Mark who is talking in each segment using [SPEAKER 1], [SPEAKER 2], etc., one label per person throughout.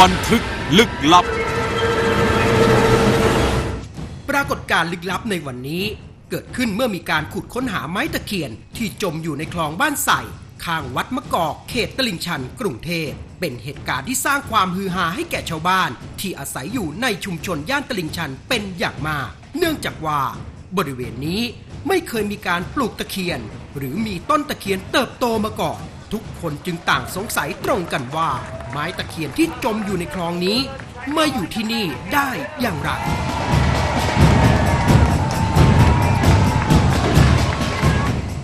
[SPEAKER 1] บันทึกลึกลับ
[SPEAKER 2] ปรากฏการณ์ลึกลับในวันนี้ เกิดขึ้นเมื่อมีการขุดค้นหาไม้ตะเคียน ที่จมอยู่ในคลองบ้านใส่ ข้างวัดมะกอก เขตตลิ่งชัน กรุงเทพ เป็นเหตุการณ์ที่สร้างความฮือฮาให้แก่ชาวบ้าน ที่อาศัยอยู่ในชุมชนย่านตลิ่งชันเป็นอย่างมาก เนื่องจากว่า บริเวณนี้ไม่เคยมีการปลูกตะเคียน หรือมีต้นตะเคียนเติบโตมาก่อน ทุกคนจึงต่างสงสัยตรงกันว่า ไม้ตะเคียนที่จมอยู่ในคลองนี้ มาอยู่ที่นี่ได้อย่างไร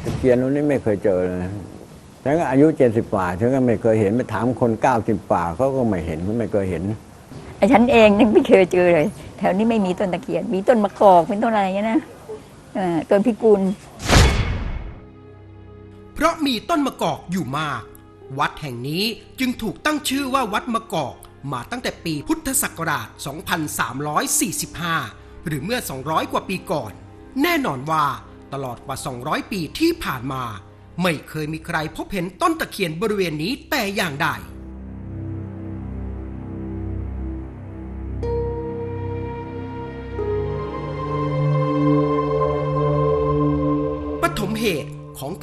[SPEAKER 3] ตะเคียนรุ่นนี้ไม่เคยเจอเลยฉันก็อายุเจ็ดสิบกว่าฉันก็ไม่เคยเห็นไปถามคนเก้าสิบกว่าเขาก็ไม่เห็นไม่เคยเห็น
[SPEAKER 4] ไอ้ฉันเองยังไม่เคยเจอเลย แถวนี้ไม่มีต้นตะเคียน มีต้นมะกอกเป็นต้นอะไรเงี้ยนะเออต้นพิกุล
[SPEAKER 2] เพราะมีต้นมะกอกอยู่มาก วัดแห่งนี้จึงถูกตั้งชื่อว่าวัดมะกอกมาตั้งแต่ปีพุทธศักราช 2345 หรือเมื่อ 200 กว่าปีก่อน แน่นอนว่าตลอดกว่า 200 ปีที่ผ่านมา ไม่เคยมีใครพบเห็นต้นตะเคียนบริเวณนี้แต่อย่างใด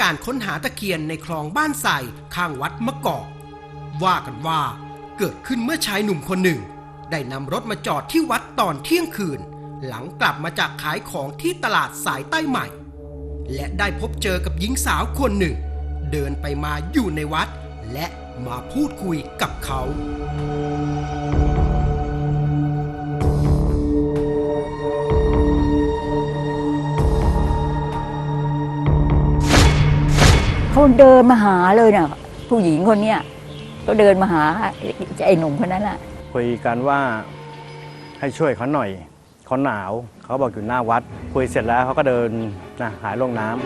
[SPEAKER 2] การค้นหาตะเคียนในคลองบ้านใส่ข้างวัดมะกอก ว่ากันว่าเกิดขึ้นเมื่อชายหนุ่มคนหนึ่ง ได้นำรถมาจอดที่วัดตอนเที่ยงคืน หลังกลับมาจากขายของที่ตลาดสายใต้ใหม่ และได้พบเจอกับหญิงสาวคนหนึ่ง เดินไปมาอยู่ในวัด และมาพูดคุยกับเขา
[SPEAKER 4] เขาเดินมาหาเลยน่ะ ผู้หญิงคนเนี้ยก็เดินมาหาไอ้หนุ่มคนนั้นน่ะ
[SPEAKER 5] คุยกันว่าให้ช่วยเขาหน่อยเขาหนาวเขาบอกอยู่หน้าวัด คุยเสร็จแล้วเขาก็เดินนะหายลงน้ำ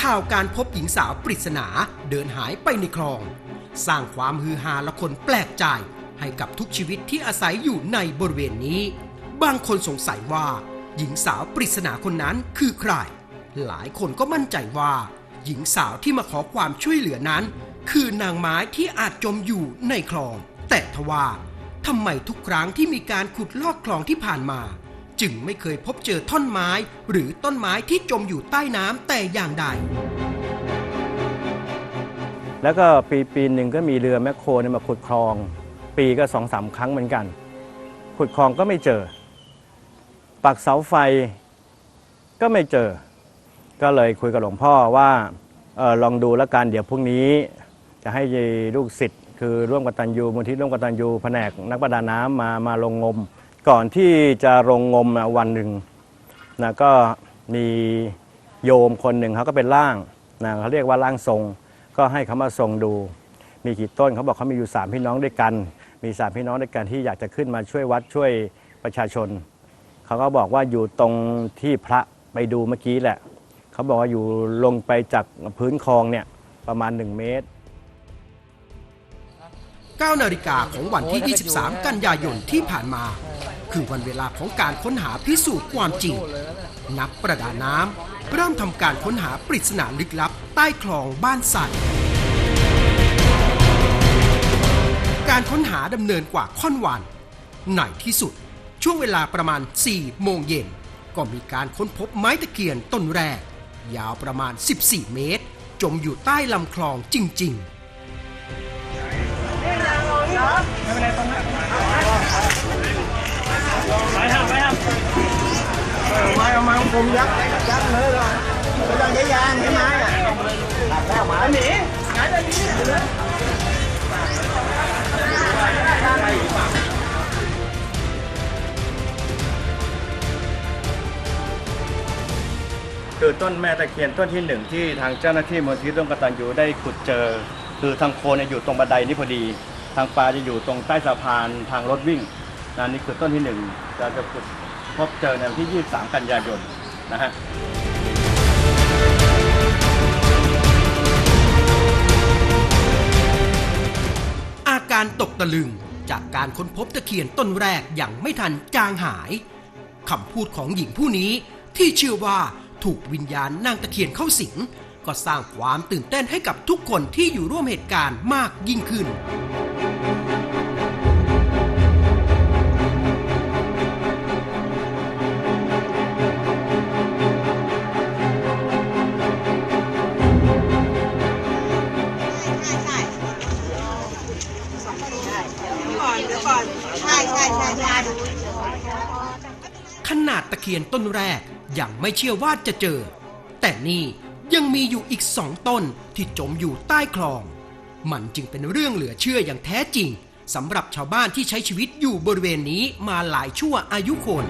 [SPEAKER 2] ข่าวการพบหญิงสาวปริศนาเดินหายไปในคลอง สร้างความฮือฮาและคนแปลกใจ ให้กับทุกชีวิตที่อาศัยอยู่ในบริเวณนี้ บางคนสงสัยว่า หญิงสาวปริศนาคนนั้นคือใคร หลายคนก็มั่นใจว่า หญิงสาวที่มาขอความช่วยเหลือนั้น คือนางไม้ที่อาจจมอยู่ในคลอง แต่ทว่าทำไมทุกครั้งที่มีการขุดลอกคลองที่ผ่านมา จึงไม่เคยพบเจอท่อนไม้ หรือต้นไม้ที่จมอยู่ใต้น้ำแต่อย่างใด
[SPEAKER 5] แล้วก็ปีปีหนึ่งก็มีเรือแมคโครเนมาขุดคลอง ปีก็สองสามครั้งเหมือนกัน ขุดคลองก็ไม่เจอ ปักเสาไฟก็ไม่เจอ ก็เลยคุยกับหลวงพ่อว่าออลองดูแล้วกันเดี๋ยวพรุ่งนี้ จะให้ลูกศิษย์คือร่วมกตัญญูมูลที่ร่วมกตัญญูแผนกนักประดาน้ำมามาลงงม ก่อนที่จะลงงมวันหนึ่งนะก็มีโยมคนหนึ่งเขาก็เป็นร่างนะเขาเรียกว่าร่างทรง ก็ให้เขามาทรงดู มีกี่ต้นเขาบอกเขามีอยู่สามพี่น้องด้วยกัน มีสามพี่น้องด้วยกันที่อยากจะขึ้นมาช่วยวัดช่วยประชาชน เขาก็บอกว่าอยู่ตรงที่พระไปดูเมื่อกี้แหละ เขาบอกว่าอยู่ลงไปจากพื้นคลองเนี่ยประมาณ 1 เมตร
[SPEAKER 2] 9นาฬิกาของวันที่ 23 กันยายนที่ผ่านมา คือวันเวลาของการค้นหาพิสูจน์ความจริง นักประดาน้ำเริ่มทำการค้นหาปริศนาลึกลับใต้คลองบ้านสัน การค้นหาดำเนินกว่าค่อนวันในที่สุด ช่วงเวลาประมาณ 4 โมงเย็น ก็มีการค้นพบไม้ตะเคียนต้นแรก ยาวประมาณ 14 เมตร จมอยู่ใต้ลำคลองจริง ๆ
[SPEAKER 6] ไม้เอาไม้ของผมยัดยัดเลยเลยไม่ต้องใช้ยางใช้ไม้อะแล้วหมาหนีหมาจะหนีเลย
[SPEAKER 5] คือต้นแม่ตะเคียนต้นที่หนึ่งที่ทางเจ้าหน้าที่มูลที่ร่วมกตัญญูได้ขุดเจอ คือทางโคนเนี่ยอยู่ตรงบันไดนี่พอดี ทางปลาจะอยู่ตรงใต้สะพานทางรถวิ่งนะนี่คือต้นที่หนึ่งเราจะขุดพบเจอในวันที่ 23 กันยายนนะฮะ
[SPEAKER 2] อาการตกตะลึง จากการค้นพบตะเคียนต้นแรกอย่างไม่ทันจางหายคำพูดของหญิงผู้นี้ที่เชื่อว่าถูกวิญญาณนางตะเคียนเข้าสิง ก็สร้างความตื่นเต้นให้กับทุกคนที่อยู่ร่วมเหตุการณ์มากยิ่งขึ้น
[SPEAKER 1] ใช่ใช่ใช่ใช่
[SPEAKER 2] ขนาดตะเคียนต้นแรกยังไม่เชื่อว่าจะเจอ แต่นี่ยังมีอยู่อีกสองต้นที่จมอยู่ใต้คลอง มันจึงเป็นเรื่องเหลือเชื่ออย่างแท้จริงสำหรับชาวบ้านที่ใช้ชีวิตอยู่บริเวณนี้มาหลายชั่วอายุคน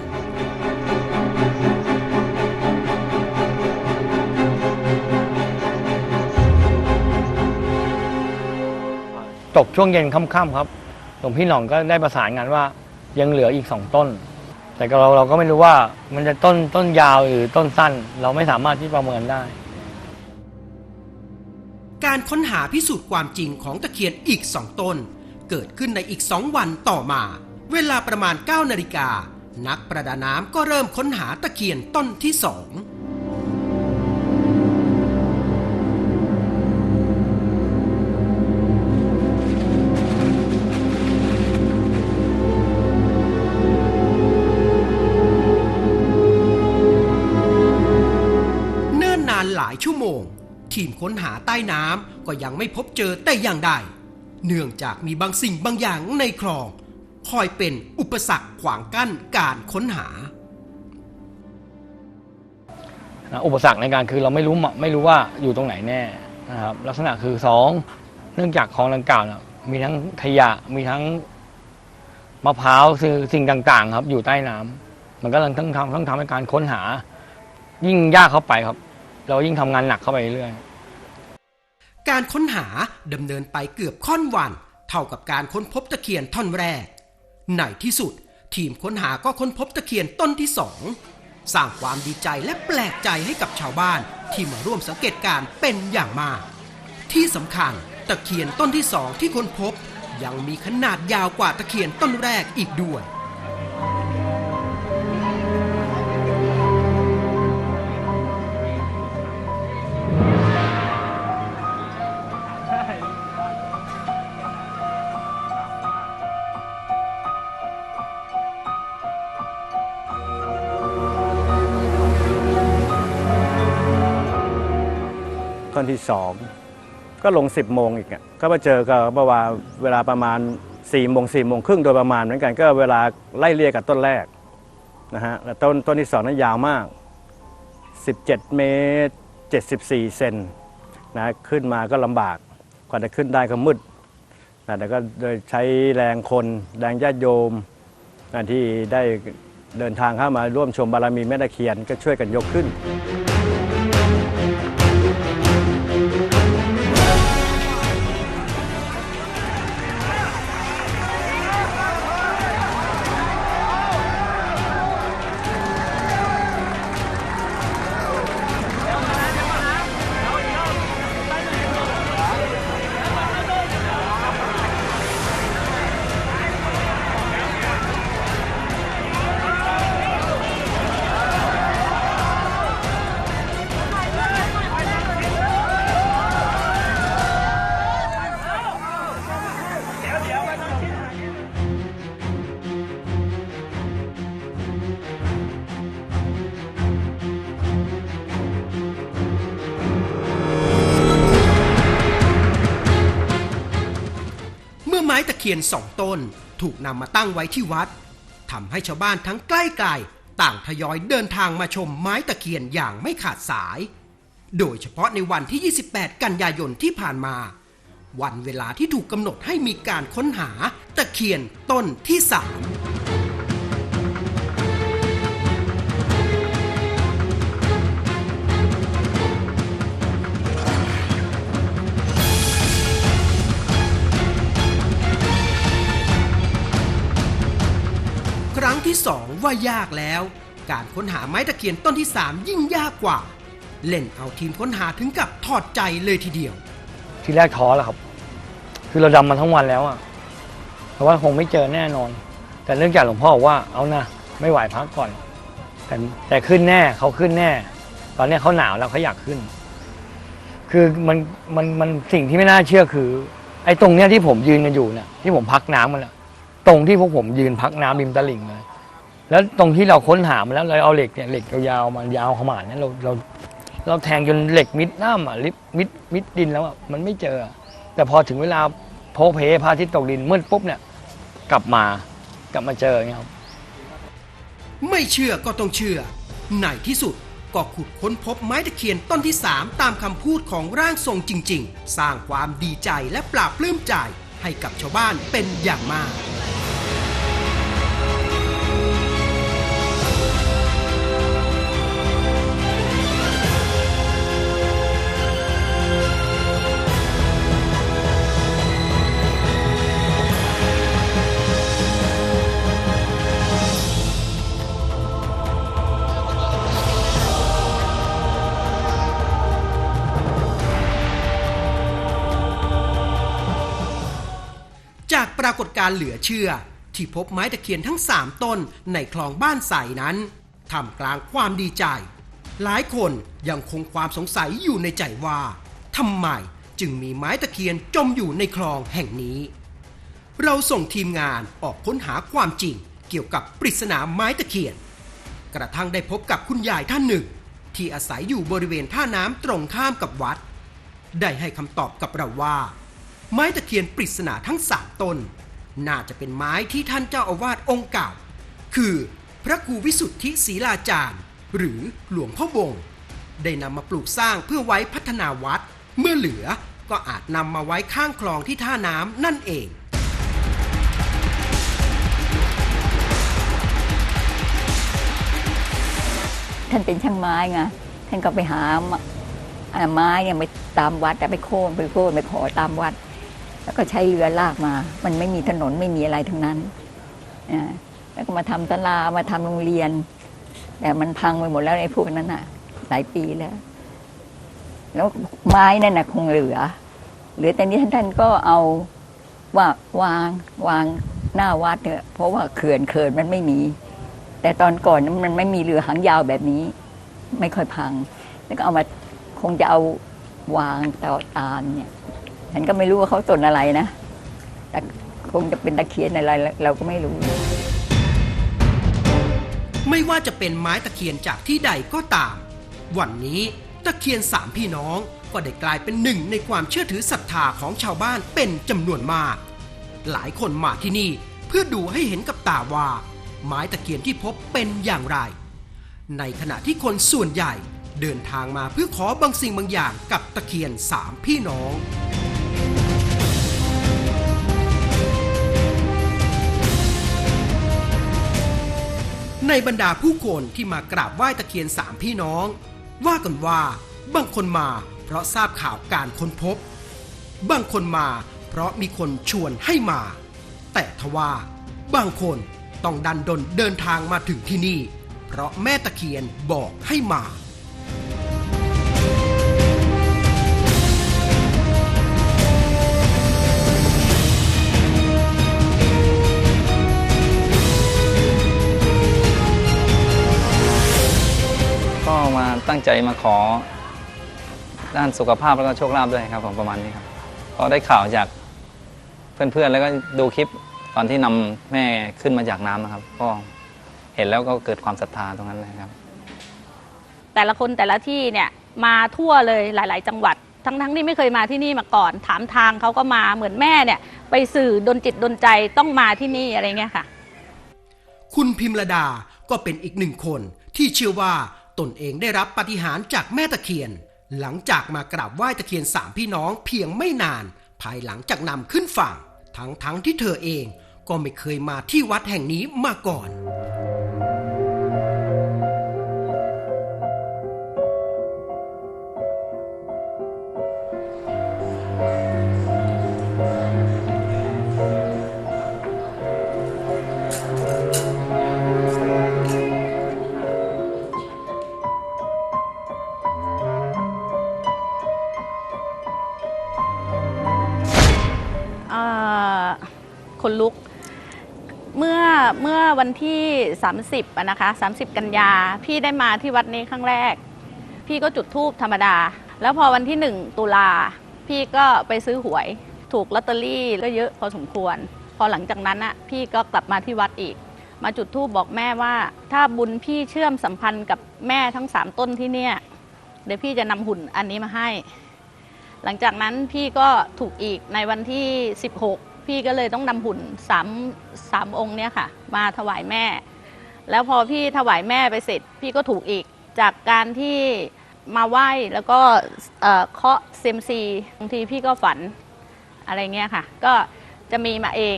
[SPEAKER 7] ตกช่วงเย็นค่ำๆครับ หลวงพี่หน่องก็ได้ประสานงานว่ายังเหลืออีกสองต้น แต่เราเราก็ไม่รู้ว่ามันจะต้นต้นยาวหรือต้นสั้น เราไม่สามารถที่ประเมินได้
[SPEAKER 2] การค้นหาพิสูจน์ความจริงของตะเคียนอีกสองต้น เกิดขึ้นในอีกสองวันต่อมา เวลาประมาณ9นาฬิกานักประดาน้ำก็เริ่มค้นหาตะเคียนต้นที่สอง ทีมค้นหาใต้น้ำก็ยังไม่พบเจอแต่อย่างใด เนื่องจากมีบางสิ่งบางอย่างในคลอง คอยเป็นอุปสรรคขวางกั้นการค้นหา
[SPEAKER 7] นะอุปสรรคในการคือเราไม่รู้ไม่รู้ว่าอยู่ตรงไหนแน่นะครับลักษณะคือสองเนื่องจากคลองดังกล่าวนะมีทั้งขยะมีทั้งมะพร้าวคือสิ่งต่างๆ ครับ อยู่ใต้น้ำมันก็ต้องต้องทำต้องทำให้การค้นหา ยิ่งยากเข้าไปครับ เรายิ่งทำงานหนักเข้าไปเรื่อย
[SPEAKER 2] การค้นหาดำเนินไปเกือบค่อนวัน เท่ากับการค้นพบตะเคียนท่อนแรกในที่สุด ทีมค้นหาก็ค้นพบตะเคียนต้นที่สองสร้างความดีใจและแปลกใจให้กับชาวบ้านที่มาร่วมสังเกตการเป็นอย่างมาก ที่สำคัญตะเคียนต้นที่สองที่ค้นพบ ยังมีขนาดยาวกว่าตะเคียนต้นแรกอีกด้วย
[SPEAKER 5] ต้นที่สองก็ลง 10โมงอีกอะก็มาเจอก็เมื่อวานเวลาประมาณ4โมง4โมงครึ่งโดยประมาณเหมือนกันก็เวลาไล่เรียกกับต้นแรกนะฮะแล้วต้นต้นที่สองนั้นยาวมาก 17 เมตร 74 เซนนะขึ้นมาก็ลำบากกว่าจะขึ้นได้ก็มืดนะแต่ก็โดยใช้แรงคนแรงญาติโยมนะที่ได้เดินทางเข้ามาร่วมชมบารมีแม่ตะเคียนก็ช่วยกันยกขึ้น
[SPEAKER 2] ตะเคียนสองต้น ถูกนำมาตั้งไว้ที่วัดทำให้ชาวบ้านทั้งใกล้ไกลต่างทยอยเดินทางมาชมไม้ตะเคียนอย่างไม่ขาดสาย โดยเฉพาะในวันที่ 28 กันยายนที่ผ่านมา วันเวลาที่ถูกกำหนดให้มีการค้นหาตะเคียนต้นที่สาม ที่สองว่ายากแล้ว การค้นหาไม้ตะเคียนต้นที่สามยิ่งยากกว่า เล่นเอาทีมค้นหาถึงกับถอดใจเลยทีเดียว
[SPEAKER 7] ทีแรกท้อแล้วครับ คือเราดำมาทั้งวันแล้วอะเพราะว่าคงไม่เจอแน่นอน แต่เนื่องจากหลวงพ่อบอกว่าเอานะไม่ไหวพักก่อน แต่แต่ขึ้นแน่เขาขึ้นแน่ ตอนนี้เขาหนาวแล้วเขาอยากขึ้น คือมันมันมันสิ่งที่ไม่น่าเชื่อคือ ไอ้ตรงเนี้ยที่ผมยืนกันอยู่เนี่ยที่ผมพักน้ำมันแหละตรงที่พวกผมยืนพักน้ำริมตลิ่งเลย แล้วตรงที่เราค้นหามาแล้วเราเอาเหล็กเนี่ยเหล็กยาวๆมายาวขนาดเนี้ยเราเราเราแทงจนเหล็กมิดน้ำอะลิบมิดมิดดินแล้วอะมันไม่เจอ แต่พอถึงเวลาโพเพพระอาทิตย์ตกดินมืดปุ๊บเนี่ยกลับมากลับมาเจออย่างเงี้ยครับ
[SPEAKER 2] ไม่เชื่อก็ต้องเชื่อในที่สุดก็ขุดค้นพบไม้ตะเคียนต้นที่ 3 ตามคำพูดของร่างทรงจริง ๆ สร้างความดีใจและปราบปลื้มใจให้กับชาวบ้านเป็นอย่างมาก ปรากฏการเหลือเชื่อ ที่พบไม้ตะเคียนทั้ง 3 ต้นในคลองบ้านใสนั้นทำกลางความดีใจ หลายคนยังคงความสงสัยอยู่ในใจว่าทำไมจึงมีไม้ตะเคียนจมอยู่ในคลองแห่งนี้ เราส่งทีมงานออกค้นหาความจริงเกี่ยวกับปริศนาไม้ตะเคียน กระทั่งได้พบกับคุณยายท่านหนึ่ง ที่อาศัยอยู่บริเวณท่าน้ำตรงข้ามกับวัด ได้ให้คำตอบกับเราว่า ไม้ตะเคียนปริศนาทั้งสามตน น่าจะเป็นไม้ที่ท่านเจ้าอาวาสองค์เก่า คือพระครูวิสุทธิศรีลาจารย์ หรือหลวงพ่อวงได้นำมาปลูกสร้างเพื่อไว้พัฒนาวัด เมื่อเหลือก็อาจนำมาไว้ข้างคลองที่ท่าน้ำนั่นเอง
[SPEAKER 4] ท่านเป็นช่างไม้ไง ท่านก็ไปหาอ่าไม้เนี่ยไปตามวัดแต่ไปโค่นไปโค่นไปขอตามวัด แล้วก็ใช้เรือลากมา มันไม่มีถนนไม่มีอะไรทั้งนั้น แล้วก็มาทำตลามาทำโรงเรียน แต่มันพังไปหมดแล้วไอ้พวกนั้นน่ะ หลายปีแล้ว แล้วไม้นั่นน่ะคงเหลือ เหลือแต่นี้ท่านท่านก็เอาว่าวางวางหน้าวัดเนี่ยเพราะว่าเขื่อนเขื่อนมันไม่มี แต่ตอนก่อนนั้นมันไม่มีเรือหางยาวแบบนี้ ไม่ค่อยพัง แล้วก็เอามาคงจะเอาวางต่อตามเนี่ย ฉันก็ไม่รู้ว่าเขาต้นอะไรนะ แต่คงจะเป็นตะเคียนอะไรเราก็ไม่รู้
[SPEAKER 2] ไม่ว่าจะเป็นไม้ตะเคียนจากที่ใดก็ตาม วันนี้ตะเคียนสามพี่น้องก็ได้กลายเป็นหนึ่งในความเชื่อถือศรัทธาของชาวบ้านเป็นจำนวนมาก หลายคนมาที่นี่เพื่อดูให้เห็นกับตาว่า ไม้ตะเคียนที่พบเป็นอย่างไร ในขณะที่คนส่วนใหญ่เดินทางมาเพื่อขอบางสิ่งบางอย่างกับตะเคียนสามพี่น้อง ในบรรดาผู้คนที่มากราบไหว้ตะเคียนสามพี่น้อง ว่ากันว่าบางคนมาเพราะทราบข่าวการค้นพบ บางคนมาเพราะมีคนชวนให้มา แต่ทว่าบางคนต้องดันดนเดินทางมาถึงที่นี่ เพราะแม่ตะเคียนบอกให้มา
[SPEAKER 8] มาตั้งใจมาขอ ด้านสุขภาพแล้วก็โชคลาภด้วยครับผมประมาณนี้ครับก็ได้ข่าวจากเพื่อนๆแล้วก็ดูคลิปตอนที่นำแม่ขึ้นมาจากน้ำนะครับ ก็เห็นแล้วก็เกิดความศรัทธาตรงนั้นเลยครับ
[SPEAKER 9] แต่ละคนแต่ละที่เนี่ยมาทั่วเลยหลาย ๆ จังหวัด ทั้งๆที่ไม่เคยมาที่นี่มาก่อน ถามทางเขาก็มาเหมือนแม่เนี่ยไปสื่อดนจิตดนใจต้องมาที่นี่อะไรเงี้ยค่ะ
[SPEAKER 2] คุณพิมรดาก็เป็นอีกหนึ่งคนที่เชื่อว่า ตนเองได้รับปฏิหารจากแม่ตะเคียน หลังจากมากราบไหว้ตะเคียนสามพี่น้องเพียงไม่นาน ภายหลังจากนำขึ้นฝั่ง ทั้งทั้งที่เธอเองก็ไม่เคยมาที่วัดแห่งนี้มาก่อน
[SPEAKER 9] วันที่ 30อะนะคะ 30 กันยา พี่ได้มาที่วัดนี้ครั้งแรก พี่ก็จุดธูปธรรมดา แล้วพอวันที่ 1 ตุลา พี่ก็ไปซื้อหวย ถูกลอตเตอรี่ก็เยอะพอสมควร พอหลังจากนั้นอะพี่ก็กลับมาที่วัดอีก มาจุดธูปบอกแม่ว่า ถ้าบุญพี่เชื่อมสัมพันธ์กับแม่ทั้ง 3 ต้นที่เนี่ย เดี๋ยวพี่จะนำหุ่นอันนี้มาให้ หลังจากนั้นพี่ก็ถูกอีกในวันที่ 16 พี่ก็เลยต้องนำหุ่นสามสามองค์เนี่ยค่ะ มาถวายแม่ แล้วพอพี่ถวายแม่ไปเสร็จ พี่ก็ถูกอีกจากการที่มาไหว้แล้วก็เอ่อเคาะเซยมซีบางทีพี่ก็ฝันอะไรเงี้ยค่ะ ก็จะมีมาเอง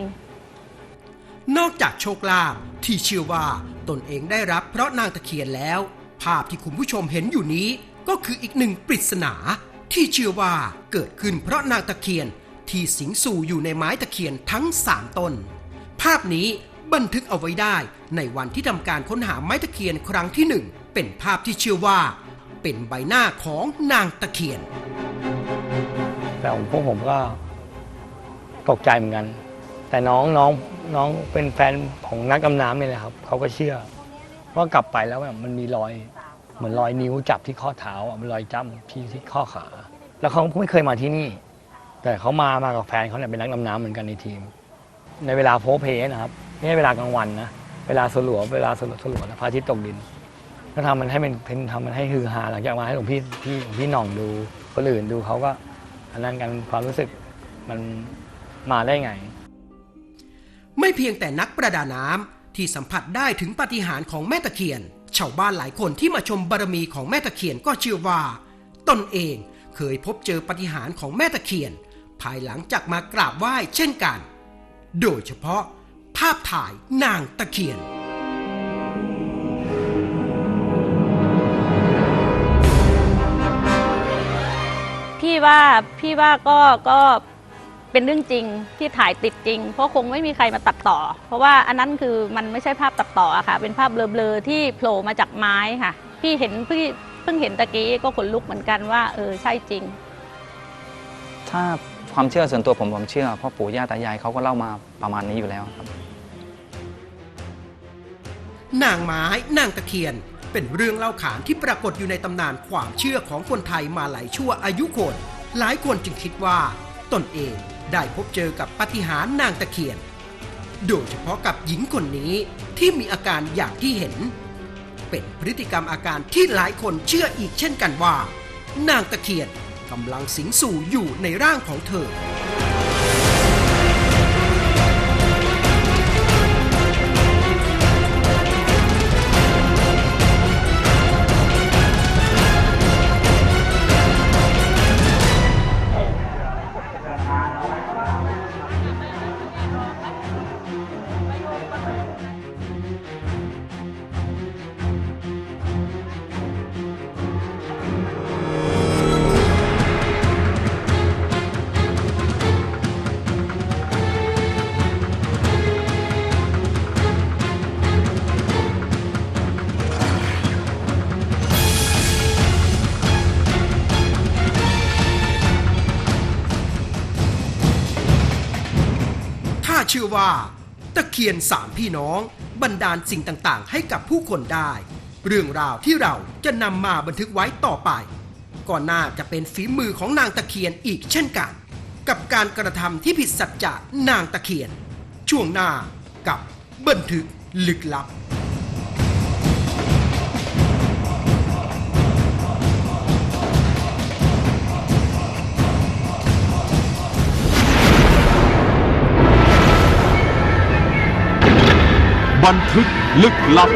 [SPEAKER 2] นอกจากโชคลาภที่เชื่อว่าตนเองได้รับเพราะนางตะเคียนแล้ว ภาพที่คุณผู้ชมเห็นอยู่นี้ก็คืออีกหนึ่งปริศนา ที่เชื่อว่าเกิดขึ้นเพราะนางตะเคียน ที่สิงสู่อยู่ในไม้ตะเคียนทั้ง3ต้น ภาพนี้บันทึกเอาไว้ได้ในวันที่ทำการค้นหาไม้ตะเคียนครั้งที่หนึ่งเป็นภาพที่เชื่อว่า เป็นใบหน้าของนางตะเคียน
[SPEAKER 7] แต่ของพวกผมก็ตกใจเหมือนกัน แต่น้องน้องน้องเป็นแฟนของนักดำน้ำเนี่ยแหละครับเขาก็เชื่อ ว่ากลับไปแล้วแบบมันมีรอยเหมือนรอยนิ้วจับที่ข้อเท้าอะมันรอยจ้ำที่ที่ข้อขา แล้วเขาไม่เคยมาที่นี่ แต่เขามามากับแฟนเขาเนี่ยเป็นนักดำน้ำเหมือนกันในทีม ในเวลาโพเพนะครับไม่ใช่เวลากลางวันนะเวลาสลัวเวลาสลัวสลัวนะพระอาทิตย์ตกดินก็ทำมันให้เป็นเป็นทำมันให้ฮือฮาหลังจากมาให้หลวงพี่พี่หลวงพี่หน่องดูคนอื่นดูเขาก็อันนั้นกันความรู้สึกมันมาได้ไง
[SPEAKER 2] ไม่เพียงแต่นักประดาน้ำที่สัมผัสได้ถึงปาฏิหาริย์ของแม่ตะเคียนชาวบ้านหลายคนที่มาชมบารมีของแม่ตะเคียนก็เชื่อว่า ตนเองเคยพบเจอปาฏิหาริย์ของแม่ตะเคียน ภายหลังจากมากราบไหว้เช่นกัน โดยเฉพาะภาพถ่ายนางตะเคียน
[SPEAKER 9] พี่ว่าพี่ว่าก็ก็เป็นเรื่องจริงที่ถ่ายติดจริง เพราะคงไม่มีใครมาตัดต่อ เพราะว่าอันนั้นคือมันไม่ใช่ภาพตัดต่ออะค่ะ เป็นภาพเบลอๆที่โผล่มาจากไม้ค่ะ พี่เห็นพี่เพิ่งเห็นตะกี้ก็ขนลุกเหมือนกันว่า เออใช่จริง
[SPEAKER 8] ถ้า ความเชื่อส่วนตัวผมผมเชื่อเพราะปู่ย่าตายายเขาก็เล่ามาประมาณนี้อยู่แล้วครับ
[SPEAKER 2] นางไม้นางตะเคียน เป็นเรื่องเล่าขานที่ปรากฏอยู่ในตำนานความเชื่อของคนไทยมาหลายชั่วอายุคน หลายคนจึงคิดว่า ตนเองได้พบเจอกับปาฏิหาริย์นางตะเคียน โดยเฉพาะกับหญิงคนนี้ที่มีอาการอย่างที่เห็น เป็นพฤติกรรมอาการที่หลายคนเชื่ออีกเช่นกันว่า นางตะเคียน กำลังสิงสู่อยู่ในร่างของเธอ ว่า ตะเคียนสามพี่น้องบันดาลสิ่งต่างๆ ให้กับผู้คนได้ เรื่องราวที่เราจะนำมาบันทึกไว้ต่อไปก็น่าจะเป็นฝีมือของนางตะเคียนอีกเช่นกัน กับการกระทำที่ผิดสัจจะนางตะเคียน ช่วงหน้ากับบันทึกลึกลับ
[SPEAKER 10] บันทึกลึกลับ